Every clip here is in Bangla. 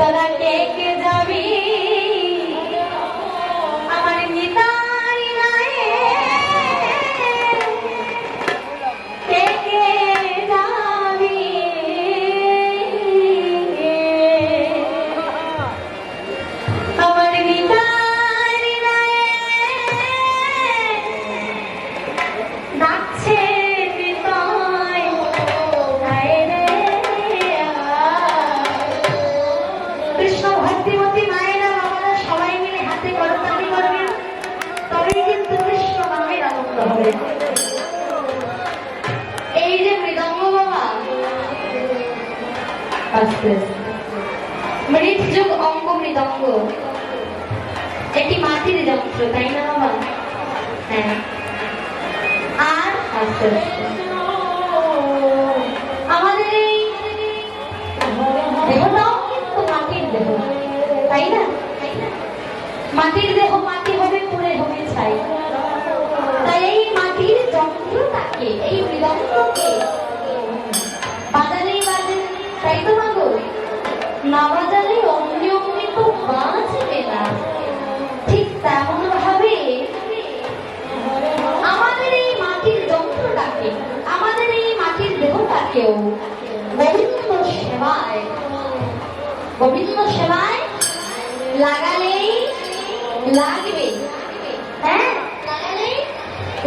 তোরা টেকে যাবি এই যে মৃদঙ্গ বাবা। অঙ্গ মৃদঙ্গ। এটি তাই না হ্যাঁ। আর আমাদের তাই না? মাটির দেহ মাটি হবে পুরে হবে ছাই। কেউ গোবিন্দ সেবায় গোবিন্দ সেবায় লাগালেই লাগবে। হ্যাঁ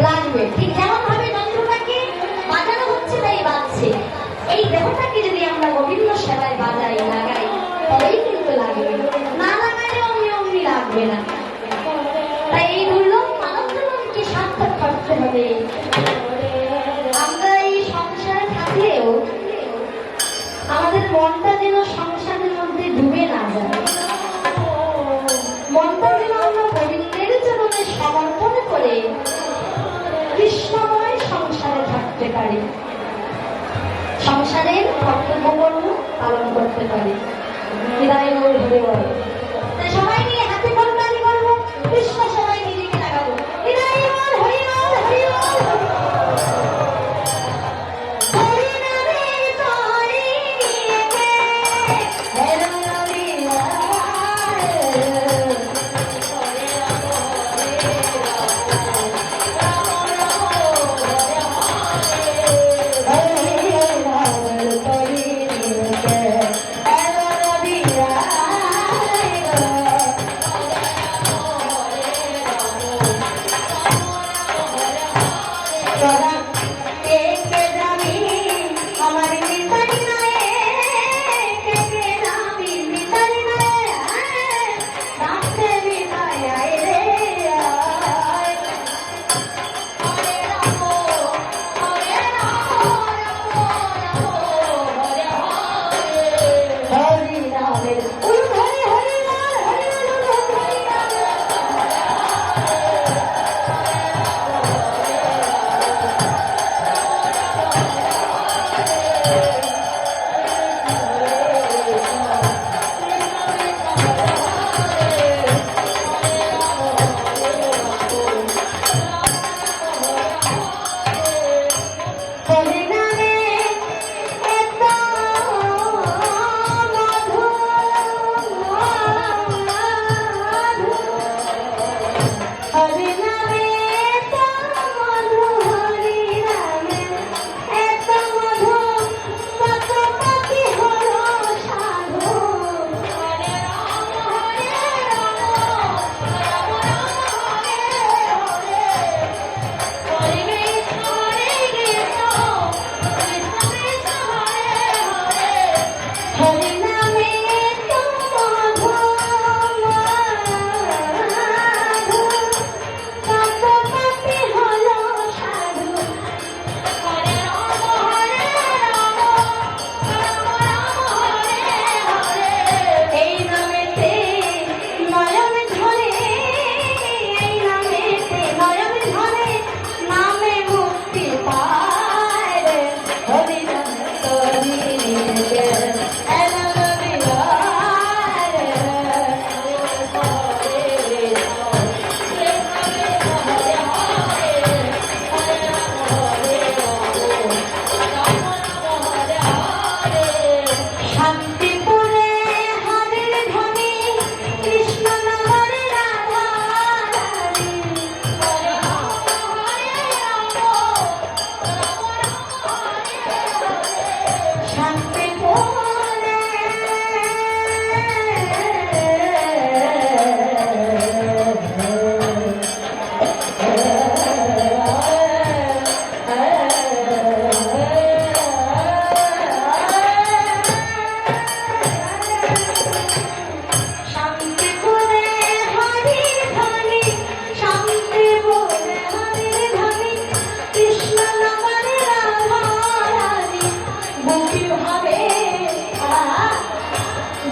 লাগবে। ঠিক যেমন পারে। সংসারের কর্তব্যকর্ম পালন করতে পারে। হৃদয় ধরে বলে।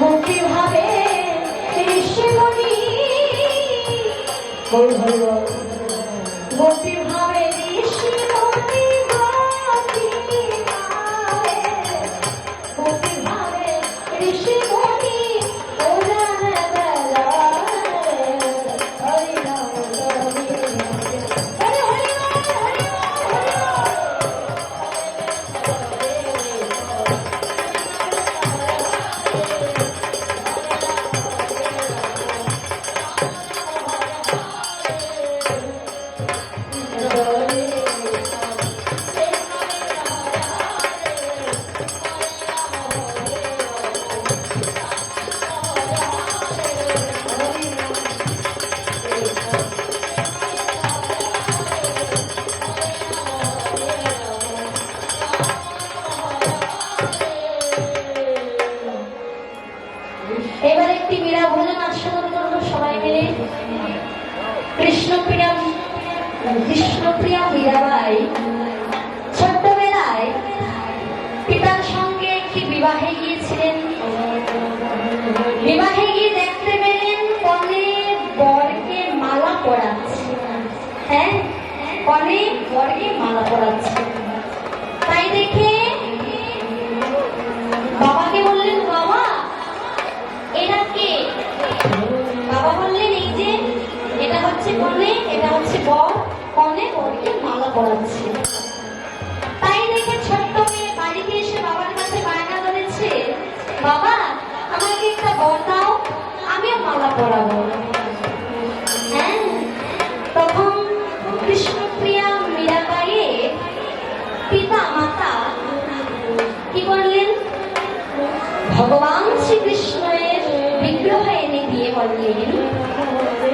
মুক্তি ভাবে ঋষি মুনি হরি হরি কৃষ্ণপ্রিয়া কৃষ্ণপ্রিয়া মীরাবাই ছোট্টবেলায় পিতার সঙ্গে একটি বিবাহে গিয়েছিলেন। বিবাহে হ্যাঁ? তখন কৃষ্ণপ্রিয়া মীরাবাইয়ের পিতা মাতা কি করলেন ভগবান শ্রীকৃষ্ণের বিগ্রহ এনে দিয়ে বললেন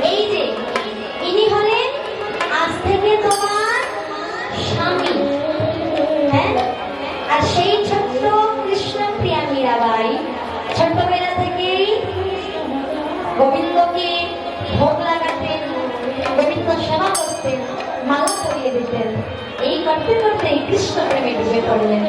এই যে ইনি হলেন আজ থেকে তোমার স্বামী হ্যাঁ আর সেই ছোট্ট কৃষ্ণপ্রিয়া মীরাবাই সেবা করতেন মালা পরিয়ে দিতেন। এই করতে করতে কৃষ্ণ প্রেমে ডুবে পড়লেন।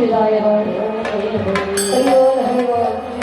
إلى يوم القيامة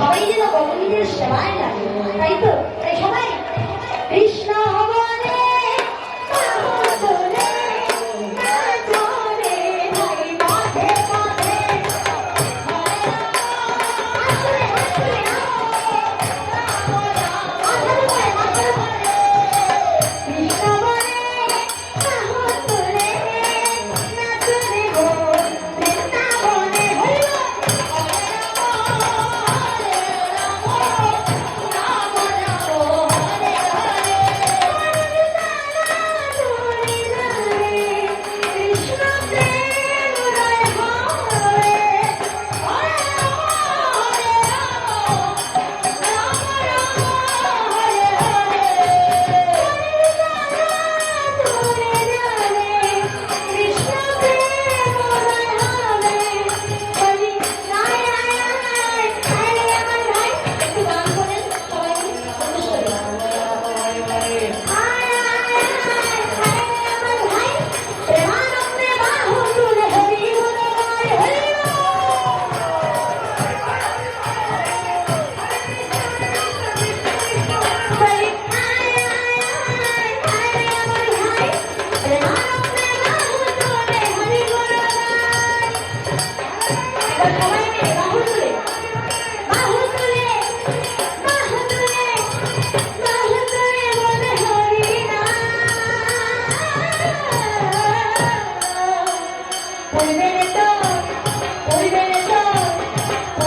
他一天能给我们一天十万呢，太逗。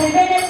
el beneficio.